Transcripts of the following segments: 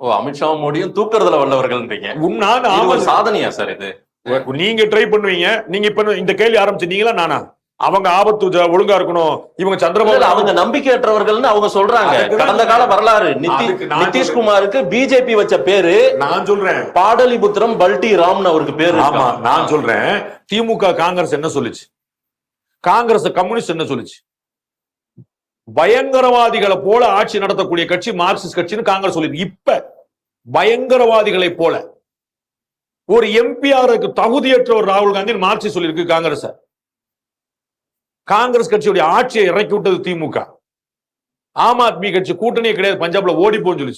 ஓ அமித்ஷா மோடியும் தூக்குறதுல வல்லவர்கள்ன்றீங்க. நான் இது ஆமா ஒரு சாதனையா சார் இது? நீங்க ட்ரை பண்ணுவீங்க. நீங்க இப்ப இந்த கேள்வி ஆரம்பிச்சிட்டீங்களா? நானா? அவங்க ஆபத்து ஒழுங்கா இருக்கணும். இவங்க சந்திரபாபு அவங்க நம்பிக்கையற்றவர்கள்னு அவங்க சொல்றாங்க. கடந்த கால வரலாறு. நிதிஷ்குமாருக்கு பிஜேபி வச்ச பேரு நான் சொல்றேன். பாடலிபுத்திரம் பல்டி ராம்னு அவருக்கு பேரு ஆமா. நான் சொல்றேன். திமுக காங்கிரஸ் என்ன சொல்லுச்சு? காங்கிரஸ் கம்யூனிஸ்ட் என்ன சொல்லுச்சு? பயங்கரவாதிகளை போல ஆட்சி நடத்தக்கூடிய கட்சி மார்க்சிஸ்ட் கட்சின்னு காங்கிரஸ் சொல்லிருக்கு இப்ப பயங்கரவாதிகளை போல ஒரு எம்பிஆருக்கு தகுதியற்ற ஒரு ராகுல் காந்தி மார்க்சி சொல்லியிருக்கு காங்கிரஸ். காங்கிரஸ் கட்சியுடைய ஆட்சியை இறக்கி விட்டது திமுக. ஆம் ஆத்மி கட்சி கூட்டணியே கிடையாது பஞ்சாப்ல ஓடி போன்னு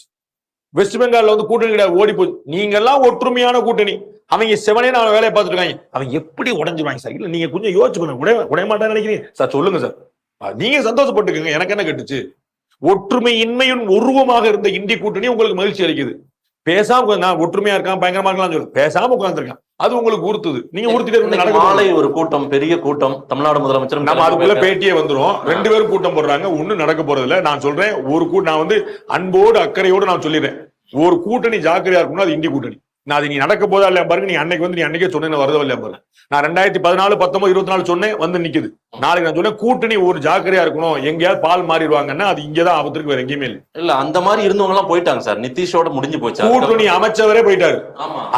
வெஸ்ட் பெங்கால்ல வந்து கூட்டணி கிடையாது ஓடி போச்சு. நீங்க எல்லாம் ஒற்றுமையான கூட்டணி. அவங்க செவனே நான் வேலையை பார்த்துட்டு இருக்காங்க. அவங்க எப்படி உடஞ்சிருவாங்க சார்? இல்ல நீங்க கொஞ்சம் யோசிச்சு உடைய உடைய மாட்டான்னு நினைக்கிறீங்க? சார் சொல்லுங்க சார். நீங்க சந்தோஷப்பட்டுக்கங்க. எனக்கு என்ன கட்டுச்சு? ஒற்றுமையின்மையின் உருவமாக இருந்த இந்திய கூட்டணி உங்களுக்கு மகிழ்ச்சி அளிக்குது. பேசாம நான் ஒற்றுமையா இருக்கான் பயங்கரமா இருக்கலாம் சொல்லு. பேசாம உட்கார்ந்துருக்கான். அது உங்களுக்கு உறுத்துது. நீங்க உறுத்திட்டே மாலை ஒரு கூட்டம் பெரிய கூட்டம் தமிழ்நாடு முதலமைச்சர் நம்ம அதுக்குள்ள பேட்டியே வந்துரும். ரெண்டு பேரும் கூட்டம் போடுறாங்க. ஒண்ணும் நடக்க போறது இல்ல நான் சொல்றேன் ஒரு கூட்டம் நான் வந்து அன்போடு அக்கறையோடு நான் சொல்லிடுறேன். ஒரு கூட்டணி ஜாக்கிரதையா இருக்கணும் அது இந்திய கூட்டணி. நான் அது நீ நடக்க போதா இல்லையா பாருங்க நீ அன்னைக்கு வந்து நீ அன்னைக்கே சொன்ன வருதோ இல்லையா பாருங்க. நான் ரெண்டாயிரத்தி பதினாலு பத்தொன்பது இருபத்தி நாலு சொன்னேன் வந்து நிக்குது. நாளைக்கு நான் சொன்னேன் கூட்டணி ஒரு ஜாக்கிரதையா இருக்கணும் எங்கேயாவது பால் மாறிடுவாங்கன்னா அது இங்கதான் ஆபத்திற்கு வேற எங்கேயுமே இல்லை. இல்ல அந்த மாதிரி இருந்தவங்க எல்லாம் போயிட்டாங்க சார். நிதிஷோட முடிஞ்சு போச்சு. கூட்டணி அமைச்சவரே போயிட்டாரு.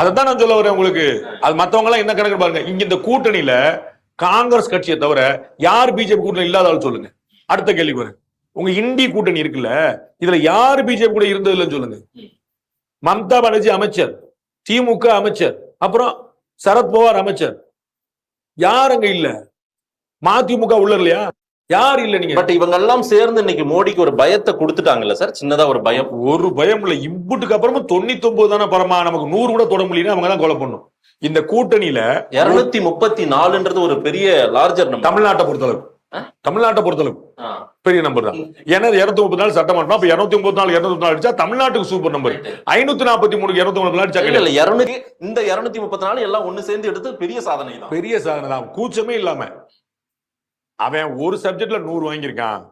அதைத்தான் நான் சொல்ல வரேன் உங்களுக்கு. அது மத்தவங்க எல்லாம் என்ன கணக்கு பாருங்க இங்க இந்த கூட்டணியில காங்கிரஸ் கட்சியை தவிர யார் பிஜேபி கூட்டணி இல்லாத ஆள் சொல்லுங்க. அடுத்த கேள்விக்கு வரேன் உங்க இந்தி கூட்டணி இருக்குல்ல இதுல யார் பிஜேபி கூட இருந்தது இல்லைன்னு சொல்லுங்க. மம்தா பானர்ஜி அமைச்சர். திமுக அமைச்சர் அப்புறம் சரத்பவார் அமைச்சர். யார் அங்க இல்ல? மதிமுக உள்ள இல்லையா? யார் இல்ல நீங்க? பட் இவங்க எல்லாம் சேர்ந்து இன்னைக்கு மோடிக்கு ஒரு பயத்தை கொடுத்துட்டாங்கல்ல சார்? சின்னதா ஒரு பயம். ஒரு பயம் இல்ல. இம்புட்டுக்கு அப்புறமா தொண்ணூத்தி ஒன்பது தானே பரமா? நமக்கு நூறு கூட தொட முடியல அவங்க தான் கொலை பண்ணும். இந்த கூட்டணியில இருநூத்தி முப்பத்தி நாலுன்றது ஒரு பெரிய லார்ஜர் தமிழ்நாட்டை பொறுத்தளவு. ஆ? தமிழ்நாட்டை பொறுத்தளவு. பெரிய நம்பர் தான். ஏன்னா இருநூத்தி முப்பத்தி நாலு சட்டமன்றம் அப்ப இருநூத்தி முப்பத்தி நாலு இருநூத்தி நாலு அடிச்சா தமிழ்நாட்டுக்கு சூப்பர் நம்பர் ஐநூத்தி நாற்பத்தி மூணு இருநூத்தி முப்பத்தி நாலு அடிச்சா இல்ல இருநூத்தி இந்த இருநூத்தி முப்பத்தி நாலு எல்லாம் ஒண்ணு சேர்ந்து எடுத்து பெரிய சாதனை தான். பெரிய சாதனை தான். கூச்சமே இல்லாம. அவன் ஒரு சப்ஜெக்ட்ல நூறு வாங்கியிருக்கான்.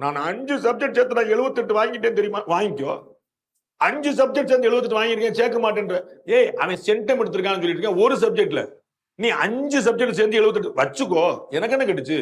நான் அஞ்சு சப்ஜெக்ட் சேர்த்து நான் எழுபத்தெட்டு வாங்கிட்டேன் தெரியுமா? வாங்கிக்கோ. அஞ்சு சப்ஜெக்ட் சேர்ந்து எழுபத்தெட்டு வாங்கியிருக்கேன் சேர்க்க மாட்டேன்ற. ஏய் அவன் சென்டம் எடுத்திருக்கான்னு சொல்லிட்டு இருக்கான் ஒரு சப்ஜெக்ட்ல நீ அஞ்சு சப்ஜெக்ட் சேர்ந்து எழுபத்தெட்டு வச்சுக்கோ. எனக்கு என்ன கட்டுச்சு?